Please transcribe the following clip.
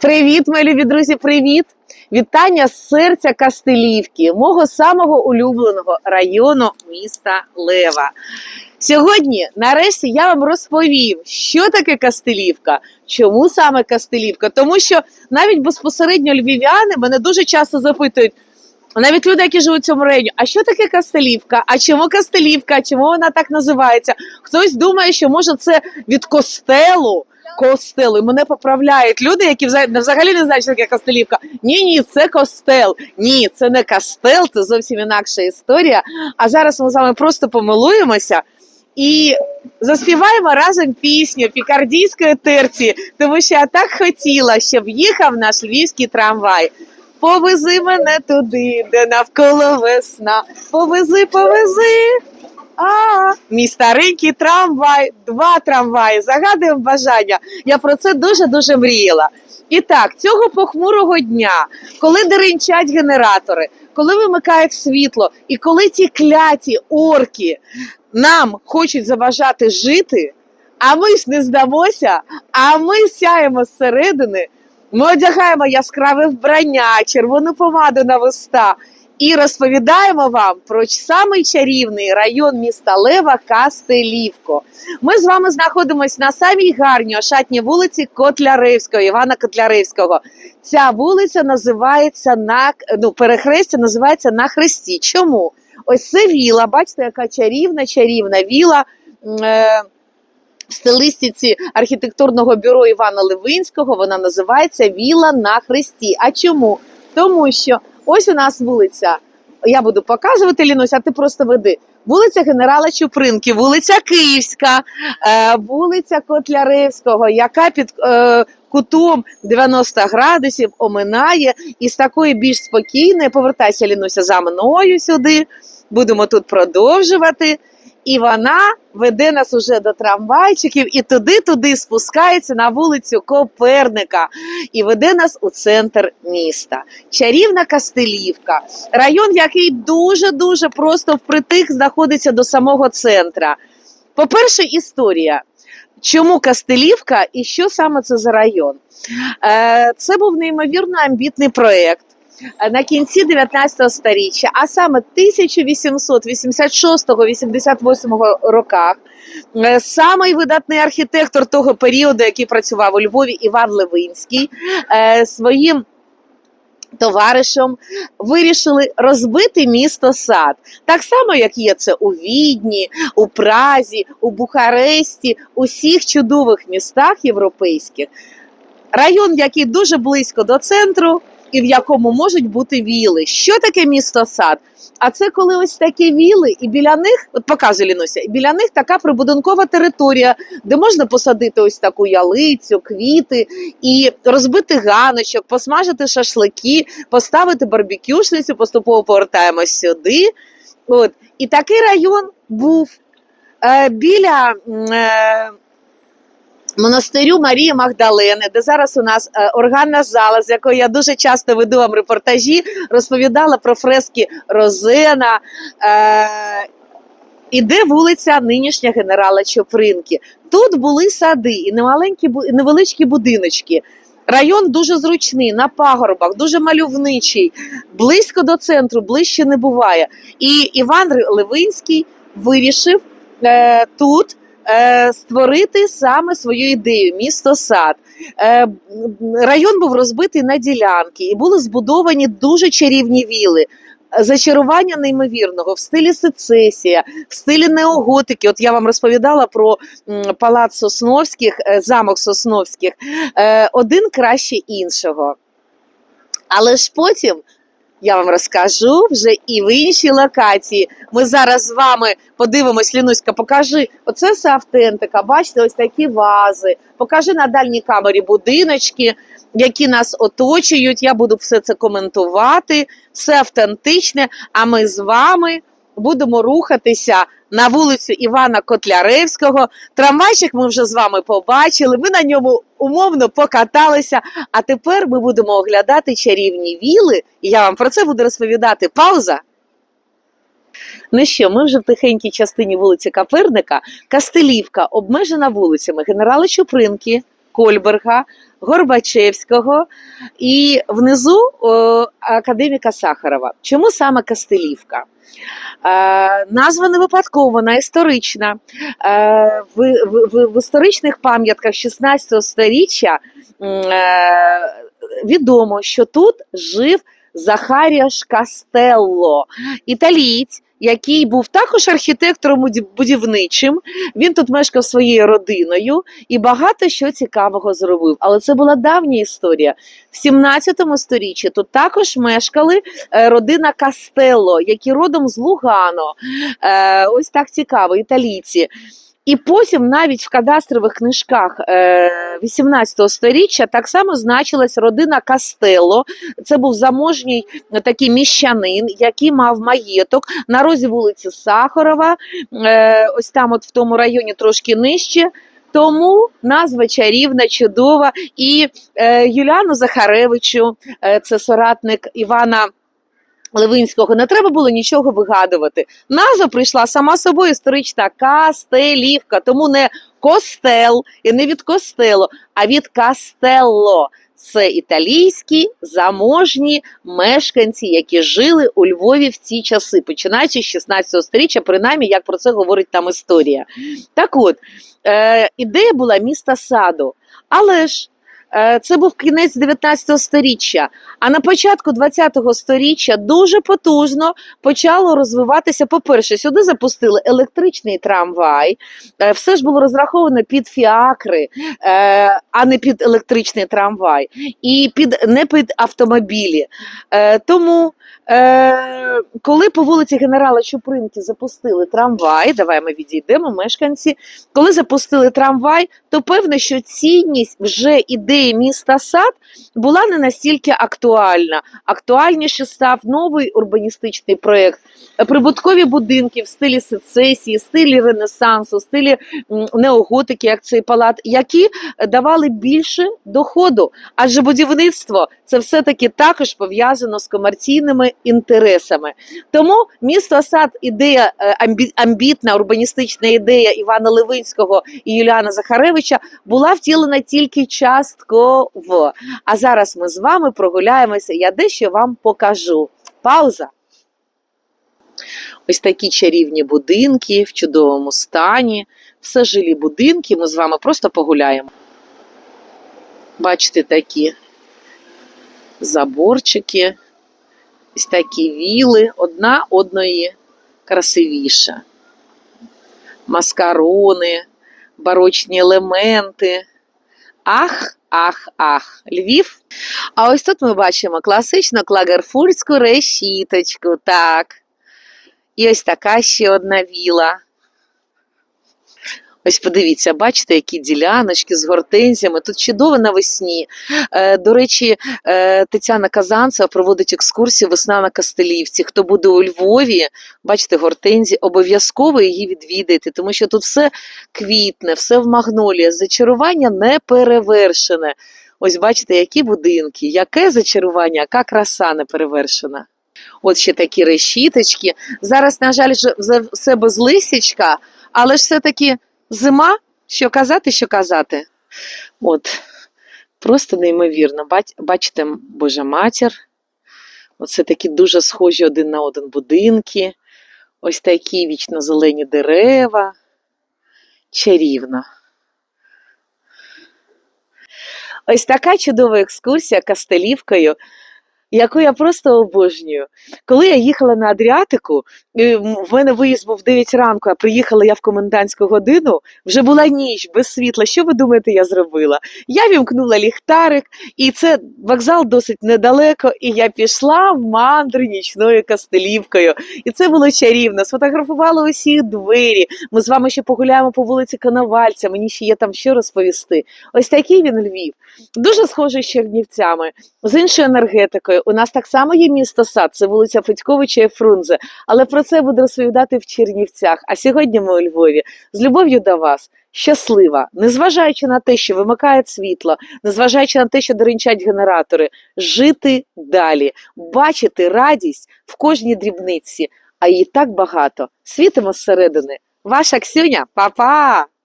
Привіт, мої любі друзі, привіт! Вітання з серця Кастелівки, мого самого улюбленого району міста Лева. Сьогодні, нарешті, я вам розповім, що таке Кастелівка, чому саме Кастелівка. Тому що навіть безпосередньо львів'яни мене дуже часто запитують. Навіть люди, які живуть в цьому районі, а що таке Кастелівка? А чому Кастелівка? Чому вона так називається? Хтось думає, що може це від костелу. Костел, і мене поправляють люди, які взагалі, не знають, що таке Костелівка. Ні, ні, це костел. Ні, це не костел, це зовсім інакша історія. А зараз ми з вами просто помилуємося і заспіваємо разом пісню пікардійської терції, тому що я так хотіла, щоб їхав наш львівський трамвай. Повези мене туди, де навколо весна. Повези, повези. А, мій старенький трамвай, два трамваї. Загадуємо бажання. Я про це дуже дуже мріяла. І так, цього похмурого дня, коли деренчать генератори, коли вимикають світло, і коли ті кляті орки нам хочуть забажати жити, а ми ж не здамося, а ми сяємо зсередини. Ми одягаємо яскраве вбрання, червону помаду на вуста і розповідаємо вам про самий чарівний район міста Лева Кастелівко. Ми з вами знаходимося на самій гарній ошатній вулиці Котляревського, Івана Котляревського. Ця вулиця називається на ну, перехрестя називається на хресті. Чому? Ось це віла. Бачите, яка чарівна, чарівна віла. Е- в стилистиці архітектурного бюро Івана Левинського вона називається Віла на хресті. А чому? Тому що ось у нас вулиця. Я буду показувати Лінусь, а ти просто веди. Вулиця генерала Чупринки, вулиця Київська, е, вулиця Котляревського, яка під е, кутом 90 градусів оминає, і з такої більш спокійної повертайся Лінуся за мною сюди. Будемо тут продовжувати. І вона веде нас уже до трамвайчиків і туди-туди спускається на вулицю Коперника і веде нас у центр міста. Чарівна Кастелівка, район, який дуже-дуже просто впритик знаходиться до самого центра. По-перше, історія. Чому Кастелівка і що саме це за район? Е, Це був неймовірно амбітний проєкт. На кінці 19 століття, а саме 1886-88 роках, е, самий видатний архітектор того періоду, який працював у Львові, Іван Левинський, е, своїм товаришем вирішили розбити місто сад. Так само, як є це у Відні, у Празі, у Бухаресті, усіх чудових містах європейських. Район, який дуже близько до центру, і в якому можуть бути віли. Що таке місто сад? А це коли ось такі віли, і біля них, от показує Лінуся, і біля них така прибудинкова територія, де можна посадити ось таку ялицю, квіти і розбити ганочок, посмажити шашлики, поставити барбекюшницю, поступово повертаємось сюди. От. І такий район був е, біля. Е, монастирю Марії Магдалени, де зараз у нас е, органна зала, з якої я дуже часто веду вам репортажі, розповідала про фрески Розена. Е, Іде вулиця нинішня генерала Чопринки. Тут були сади і немаленькі і невеличкі будиночки. Район дуже зручний, на пагорбах, дуже мальовничий, близько до центру, ближче не буває. І Іван Левинський вирішив е, тут е, створити саме свою ідею місто сад. Е, район був розбитий на ділянки і були збудовані дуже чарівні віли. Зачарування неймовірного в стилі сецесія, в стилі неоготики. От я вам розповідала про палац Сосновських, е, замок Сосновських, е, один краще іншого. Але ж потім я вам розкажу вже і в іншій локації. Ми зараз з вами подивимось, Лінуська, покажи. Оце все автентика. Бачите, ось такі вази. Покажи на дальній камері будиночки, які нас оточують. Я буду все це коментувати. Все автентичне. А ми з вами будемо рухатися на вулицю Івана Котляревського. Трамвайчик ми вже з вами побачили. Ми на ньому умовно покаталися. А тепер ми будемо оглядати чарівні віли, і я вам про це буду розповідати. Пауза. Ну що, ми вже в тихенькій частині вулиці Каперника. Кастелівка обмежена вулицями генерала Чупринки, Кольберга, Горбачевського і внизу академіка Сахарова. Чому саме Кастелівка? Е, назва не випадкова, вона історична. Е, в, в, в, в історичних пам'ятках 16 століття е, відомо, що тут жив Захаріаш Кастелло, італієць, який був також архітектором будівничим. Він тут мешкав своєю родиною і багато що цікавого зробив. Але це була давня історія. В 17 сторіччі тут також мешкали е, родина Кастелло, які родом з Лугано. Е, Ось так цікаво, італійці. І потім навіть в кадастрових книжках е, 18 сторіччя так само значилась родина Кастелло. Це був заможній е, такий міщанин, який мав маєток на розі вулиці Сахарова, е, ось там, от в тому районі, трошки нижче. Тому назва чарівна, чудова. І е, Юліану Захаревичу, е, це соратник Івана. Левинського не треба було нічого вигадувати. Назва прийшла сама собою історична Кастелівка, тому не костел і не від костело, а від Кастелло. Це італійські заможні мешканці, які жили у Львові в ці часи, починаючи з 16 століття, принаймні, як про це говорить там історія. Так от, е, ідея була міста саду, але ж це був кінець 19 століття. А на початку 20-го сторіччя дуже потужно почало розвиватися. По-перше, сюди запустили електричний трамвай. Е, Все ж було розраховано під фіакри, е, а не під електричний трамвай, і під не під автомобілі. Е, Тому, е, коли по вулиці генерала Чупринки запустили трамвай, давай ми відійдемо, мешканці. Коли запустили трамвай, то певно, що цінність вже ідеї міста сад була не настільки актуальна. Актуальніше став новий урбаністичний проєкт. Прибуткові будинки в стилі сецесії, стилі Ренесансу, стилі неоготики, як цей палат, які давали більше доходу. Адже будівництво це все-таки також пов'язано з комерційними інтересами. Тому місто сад, ідея е, амбітна урбаністична ідея Івана Левинського і Юліана Захаревича була втілена тільки частково. А зараз ми з вами прогуляємося. Я дещо вам покажу. Пауза. Ось такі чарівні будинки в чудовому стані. Все жилі будинки. Ми з вами просто погуляємо. Бачите, такі заборчики, ось такі віли, одна одної красивіша. Маскарони, барочні елементи. Ах, ах, ах, Львів. А ось тут ми бачимо класичну клагерфуртську решіточку. Так. І ось така ще одна віла. Ось подивіться, бачите, які діляночки з гортензіями. Тут чудово навесні. Е, до речі, е, Тетяна Казанцева проводить екскурсію Весна на Кастелівці. Хто буде у Львові, бачите, гортензії, обов'язково її відвідайте, тому що тут все квітне, все в магнолії. Зачарування не перевершене. Ось бачите, які будинки, яке зачарування, яка краса не перевершена. От ще такі решіточки. Зараз, на жаль, все без лисячка, але ж все-таки зима. Що казати, що казати. От, просто неймовірно. Бачите, Божа матір. Оце такі дуже схожі один на один будинки. Ось такі вічно зелені дерева. Чарівно. Ось така чудова екскурсія Кастелівкою, яку я просто обожнюю. Коли я їхала на Адріатику, в мене виїзд був 9 ранку, а приїхала я в комендантську годину, вже була ніч без світла. Що ви думаєте, я зробила? Я вімкнула ліхтарик, і це вокзал досить недалеко, і я пішла в мандри нічною Кастелівкою. І це було чарівно. Сфотографувала усі двері. Ми з вами ще погуляємо по вулиці Коновальця. Мені ще є там що розповісти. Ось такий він Львів. Дуже схожий з Чернівцями, з іншою енергетикою. У нас так само є місто сад, це вулиця Федьковича і Фрунзе. Але про це буду розповідати в Чернівцях. А сьогодні ми у Львові з любов'ю до вас. Щаслива, незважаючи на те, що вимикає світло, незважаючи на те, що деренчать генератори, жити далі, бачити радість в кожній дрібниці, а її так багато. Світимо зсередини. Ваша Ксюня, па-па!